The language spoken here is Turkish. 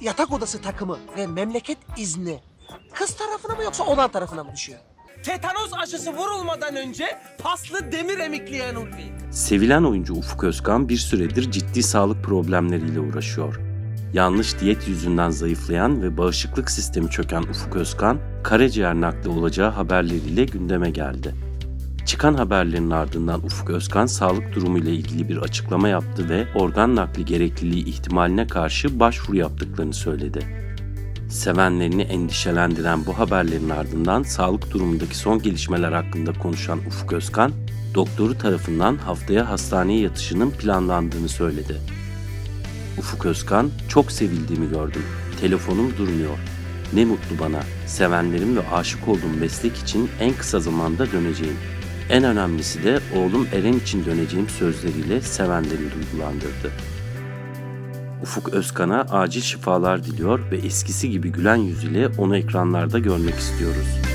yatak odası takımı ve memleket izni kız tarafına mı yoksa oğlan tarafına mı düşüyor? Tetanos aşısı vurulmadan önce paslı demir emikleyen Ulvi. Sevilen oyuncu Ufuk Özkan bir süredir ciddi sağlık problemleriyle uğraşıyor. Yanlış diyet yüzünden zayıflayan ve bağışıklık sistemi çöken Ufuk Özkan, karaciğer nakli olacağı haberleriyle gündeme geldi. Çıkan haberlerin ardından Ufuk Özkan sağlık durumu ile ilgili bir açıklama yaptı ve organ nakli gerekliliği ihtimaline karşı başvuru yaptıklarını söyledi. Sevenlerini endişelendiren bu haberlerin ardından sağlık durumundaki son gelişmeler hakkında konuşan Ufuk Özkan, doktoru tarafından haftaya hastaneye yatışının planlandığını söyledi. Ufuk Özkan, çok sevildiğimi gördüm. Telefonum durmuyor. Ne mutlu bana. Sevenlerim ve aşık olduğum meslek için en kısa zamanda döneceğim. En önemlisi de oğlum Eren için döneceğim sözleriyle sevenlerini duygulandırdı. Ufuk Özkan'a acil şifalar diliyor ve eskisi gibi gülen yüzüyle onu ekranlarda görmek istiyoruz.